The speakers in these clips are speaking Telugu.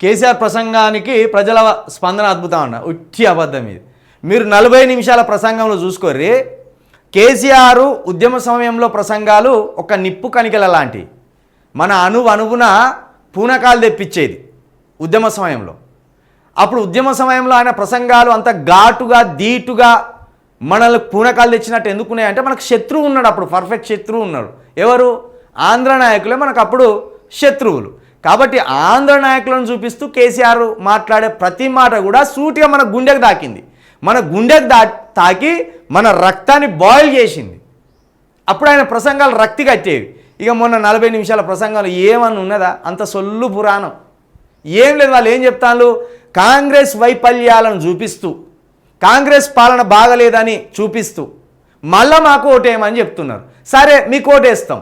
కేసీఆర్ ప్రసంగానికి ప్రజల స్పందన అద్భుతం అన్న ఉచ్చి అబద్ధం ఇది. మీరు నలభై నిమిషాల ప్రసంగంలో చూసుకోర్రి. కేసీఆర్ ఉద్యమ సమయంలో ప్రసంగాలు ఒక నిప్పు కణికల లాంటివి. మన అణువు అణువున పూనకాలు తెప్పించేది ఉద్యమ సమయంలో. అప్పుడు ఉద్యమ సమయంలో ఆయన ప్రసంగాలు అంత ఘాటుగా ధీటుగా మనల్ని పూనకాలు తెచ్చినట్టు ఎందుకున్నాయంటే మనకు శత్రువు ఉన్నాడు అప్పుడు పర్ఫెక్ట్ శత్రువు ఉన్నాడు. ఎవరు? ఆంధ్ర నాయకులే మనకు అప్పుడు శత్రువులు. కాబట్టి ఆంధ్ర నాయకులను చూపిస్తూ కేసీఆర్ మాట్లాడే ప్రతి మాట కూడా సూటిగా మన గుండెకు తాకింది. మన గుండెకు దా తాకి మన రక్తాన్ని బాయిల్ చేసింది. అప్పుడు ఆయన ప్రసంగాలు రక్తి కట్టేవి. ఇక మొన్న నలభై నిమిషాల ప్రసంగాలు ఏమన్నా ఉన్నదా? అంత సొల్లు పురాణం. ఏం లేదు వాళ్ళు ఏం చెప్తాను కాంగ్రెస్ వైఫల్యాలను చూపిస్తూ కాంగ్రెస్ పాలన బాగలేదని చూపిస్తూ మళ్ళా మాకు ఓటేయమని చెప్తున్నారు. సరే మీకు ఓటేస్తాం.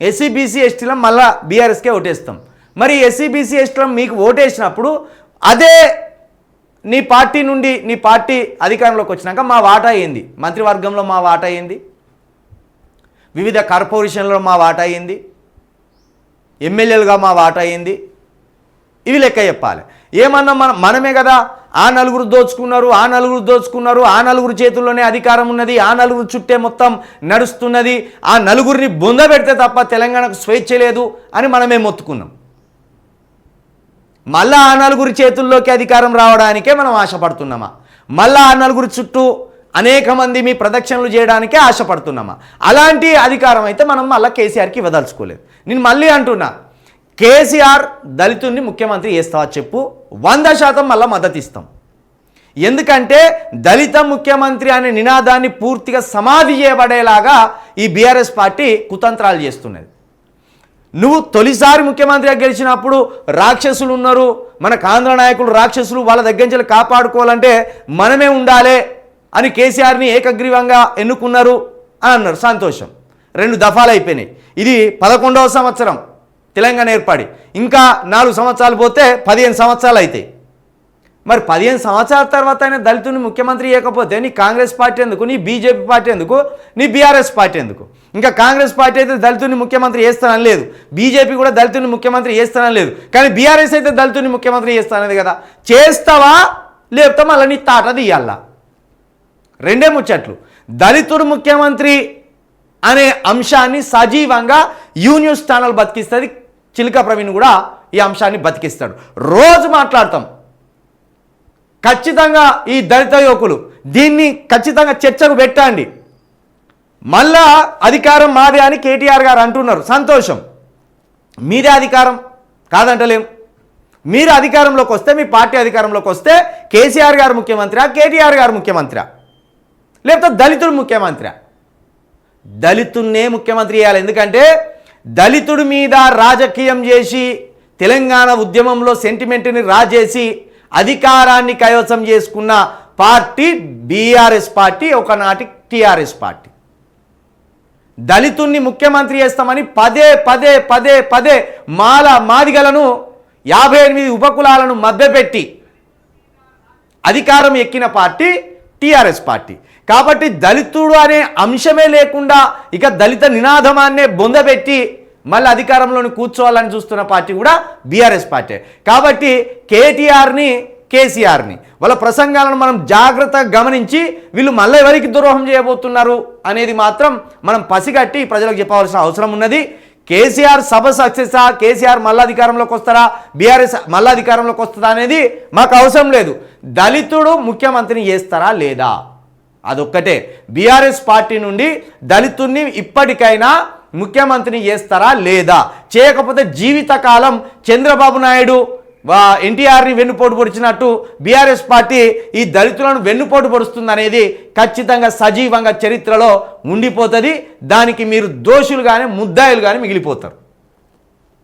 ఎస్సీ బీసీ ఎస్టీలో మళ్ళా బీఆర్ఎస్కే ఓటేస్తాం. మరి ఎస్సీ బీసీ ఎస్టీలో మీకు ఓటేసినప్పుడు అదే నీ పార్టీ నుండి నీ పార్టీ అధికారంలోకి వచ్చినాక మా వాటా ఏంది? మంత్రివర్గంలో మా వాటా ఏంది? వివిధ కార్పొరేషన్లో మా వాటా ఏంది? ఎమ్మెల్యేలుగా మా వాటా అయింది ఇవి లెక్క చెప్పాలి. ఏమన్నా మనం మనమే కదా. ఆ నలుగురు దోచుకున్నారు ఆ నలుగురు దోచుకున్నారు ఆ నలుగురు చేతుల్లోనే అధికారం ఉన్నది ఆ నలుగురు చుట్టే మొత్తం నడుస్తున్నది ఆ నలుగురిని బొంద పెడితే తప్ప తెలంగాణకు స్వేచ్ఛ లేదు అని మనమే మొత్తుకున్నాం. మళ్ళా ఆ నలుగురి చేతుల్లోకి అధికారం రావడానికే మనం ఆశపడుతున్నామా? మళ్ళా ఆ నలుగురి చుట్టూ అనేక మంది మీ ప్రదక్షిణలు చేయడానికే ఆశపడుతున్నామా? అలాంటి అధికారం అయితే మనం మళ్ళీ కేసీఆర్కి ఇవ్వదలుచుకోలేదు. నేను మళ్ళీ అంటున్నా కేసీఆర్ దళితుడిని ముఖ్యమంత్రి చేస్తావా చెప్పు? వంద శాతం మళ్ళీ మద్దతు ఇస్తాం ఎందుకంటే దళిత ముఖ్యమంత్రి అనే నినాదాన్ని పూర్తిగా సమాధి చేయబడేలాగా ఈ బీఆర్ఎస్ పార్టీ కుతంత్రాలు చేస్తున్నది. నువ్వు తొలిసారి ముఖ్యమంత్రిగా గెలిచినప్పుడు రాక్షసులు ఉన్నారు. మన ఆంధ్ర నాయకులు రాక్షసులు వాళ్ళ దగ్గర నుంచి కాపాడుకోవాలంటే మనమే ఉండాలి అని కేసీఆర్ని ఏకగ్రీవంగా ఎన్నుకున్నారు అని అన్నారు. సంతోషం. రెండు దఫాలు అయిపోయినాయి. ఇది పదకొండవ సంవత్సరం తెలంగాణ ఏర్పడి. ఇంకా నాలుగు సంవత్సరాలు పోతే పదిహేను సంవత్సరాలు అవుతాయి మరి పదిహేను సంవత్సరాల తర్వాత అయినా దళితుని ముఖ్యమంత్రి చేయకపోతే నీ కాంగ్రెస్ పార్టీ ఎందుకు? నీ బీజేపీ పార్టీ ఎందుకు? నీ బీఆర్ఎస్ పార్టీ ఎందుకు? ఇంకా కాంగ్రెస్ పార్టీ అయితే దళితుని ముఖ్యమంత్రి చేస్తానని లేదు. బీజేపీ కూడా దళితుని ముఖ్యమంత్రి చేస్తానని లేదు. కానీ బీఆర్ఎస్ అయితే దళితుని ముఖ్యమంత్రి చేస్తానది కదా. చేస్తావా? లేకపోతే మళ్ళీ నీ తాట తీయాలా. రెండే ముచ్చట్లు. దళితుడు ముఖ్యమంత్రి అనే అంశాన్ని సజీవంగా యూ న్యూస్ ఛానల్ బతికిస్తుంది చిలుక ప్రవీణ్ కూడా ఈ అంశాన్ని బతికిస్తాడు. రోజు మాట్లాడతాం. ఖచ్చితంగా ఈ దళిత యువకులు దీన్ని ఖచ్చితంగా చర్చకు పెట్టండి. మళ్ళా అధికారం మాదే అని కేటీఆర్ గారు అంటున్నారు. సంతోషం. మీదే అధికారం కాదంటలేం. మీరు అధికారంలోకి వస్తే మీ పార్టీ అధికారంలోకి వస్తే కేసీఆర్ గారు ముఖ్యమంత్రి కేటీఆర్ గారు ముఖ్యమంత్రి లేకపోతే దళితుడు ముఖ్యమంత్రి దళితున్నే ముఖ్యమంత్రి చేయాలి. ఎందుకంటే దళితుడి మీద రాజకీయం చేసి తెలంగాణ ఉద్యమంలో సెంటిమెంట్ని రాజేసి అధికారాన్ని కైవసం చేసుకున్న పార్టీ బీఆర్ఎస్ పార్టీ ఒకనాటి టీఆర్ఎస్ పార్టీ. దళితుణ్ణి ముఖ్యమంత్రి చేస్తామని పదే పదే పదే పదే మాల మాదిగలను యాభై ఎనిమిది ఉపకులాలను మభ్యపెట్టి అధికారం ఎక్కిన పార్టీ టీఆర్ఎస్ పార్టీ. కాబట్టి దళితుడు అనే అంశమే లేకుండా ఇక దళిత నినాదమాన్నే బొందబెట్టి మళ్ళీ అధికారంలోని కూర్చోవాలని చూస్తున్న పార్టీ కూడా బీఆర్ఎస్ పార్టీ. కాబట్టి కేటీఆర్ని కేసీఆర్ని వాళ్ళ ప్రసంగాలను మనం జాగ్రత్తగా గమనించి వీళ్ళు మళ్ళీ ఎవరికి ద్రోహం చేయబోతున్నారు అనేది మాత్రం మనం పసిగట్టి ప్రజలకు చెప్పవలసిన అవసరం ఉన్నది. కేసీఆర్ సభ సక్సెసా? కేసీఆర్ మళ్ళా అధికారంలోకి వస్తారా? బీఆర్ఎస్ మళ్ళా అధికారంలోకి వస్తుందా అనేది మాకు అవసరం లేదు. దళితుడు ముఖ్యమంత్రిని చేస్తారా లేదా? అదొక్కటే. బీఆర్ఎస్ పార్టీ నుండి దళితుడిని ఇప్పటికైనా ముఖ్యమంత్రిని చేస్తారా లేదా? చేయకపోతే జీవితకాలం చంద్రబాబు నాయుడు ఎన్టీఆర్ని వెన్నుపోటు పొడిచినట్టు బీఆర్ఎస్ పార్టీ ఈ దళితులను వెన్నుపోటు పొడుస్తుంది అనేది ఖచ్చితంగా సజీవంగా చరిత్రలో ఉండిపోతుంది. దానికి మీరు దోషులు కానీ ముద్దాయిలు కానీ మిగిలిపోతారు.